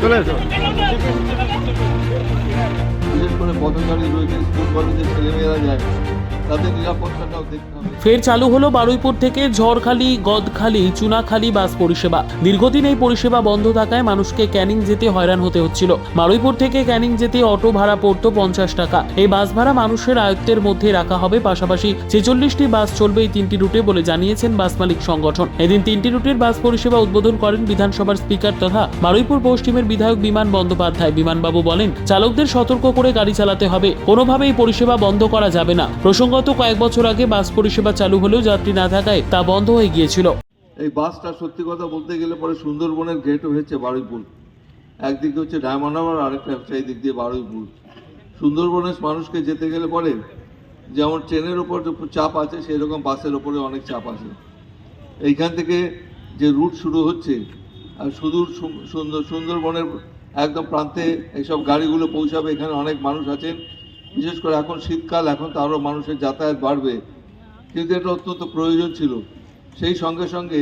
চলে এসো। বিশেষ করে পথচারী রয়েছে স্কুল কলেজের ছেলেমেয়েরা যায়। ফের চালু হলো বারুইপুর থেকে ঝড়খালি, গদখালি, চুনাখালি বাস পরিষেবা। দীর্ঘদিন এই পরিষেবা বন্ধ থাকায় মানুষকে ক্যানিং যেতে হয়রান হতে হচ্ছিল। বারুইপুর থেকে ক্যানিং যেতে অটো ভাড়া পড়তো পঞ্চাশ টাকা। এই বাস ভাড়া মানুষের আয়ত্তের মধ্যে রাখা হবে পাশাপাশি ছেচল্লিশটি বাস চলবে এই তিনটি রুটে বলে জানিয়েছেন বাস মালিক সংগঠন। এদিন তিনটি রুটের বাস পরিষেবা উদ্বোধন করেন বিধানসভার স্পিকার তথা বারুইপুর পশ্চিমের বিধায়ক বিমান বন্দ্যোপাধ্যায়। বিমানবাবু বলেন, চালকদের সতর্ক করে গাড়ি চালাতে হবে। কোনোভাবেই পরিষেবা বন্ধ করা যাবে না। প্রসঙ্গত কয়েক বছর আগে বাস পরিষেবা চালু হলেও যাত্রী না থাকায় তা বন্ধ হয়ে গিয়েছিল। এই বাসটা সত্যি কথা বলতে গেলে পরে সুন্দরবনের গেট হচ্ছে বারুইপুর। একদিকে হচ্ছে ডায়মন্ড আরেকটা হচ্ছে এই দিক দিয়ে বারুইপুর। সুন্দরবনের মানুষকে যেতে গেলে পরে যেমন ট্রেনের ওপর চাপ আছে সেই রকম বাসের ওপরে অনেক চাপ আছে। এইখান থেকে যে রুট শুরু হচ্ছে, আর সুদূর সুন্দর, সুন্দরবনের একদম প্রান্তে এইসব গাড়িগুলো পৌঁছাবে, এখানে অনেক মানুষ আছেন। বিশেষ করে এখন শীতকাল, এখন তো আরও মানুষের যাতায়াত বাড়বে। কিন্তু এটা অত্যন্ত প্রয়োজন ছিল। সেই সঙ্গে সঙ্গে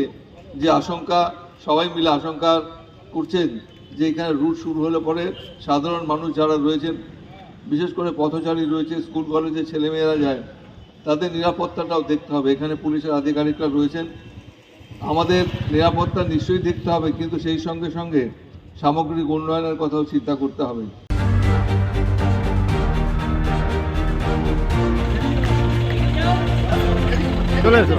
যে আশঙ্কা, সবাই মিলে আশঙ্কা করছেন যে এখানে রুট শুরু হলে পরে সাধারণ মানুষ যারা রয়েছেন, বিশেষ করে পথচারী রয়েছে, স্কুল কলেজে ছেলেমেয়েরা যায়, তাদের নিরাপত্তাটাও দেখতে হবে। এখানে পুলিশের আধিকারিকরা রয়েছেন। আমাদের নিরাপত্তা নিশ্চয়ই দেখতে হবে, কিন্তু সেই সঙ্গে সঙ্গে সামগ্রিক উন্নয়নের কথাও চিন্তা করতে হবে। চলে এসো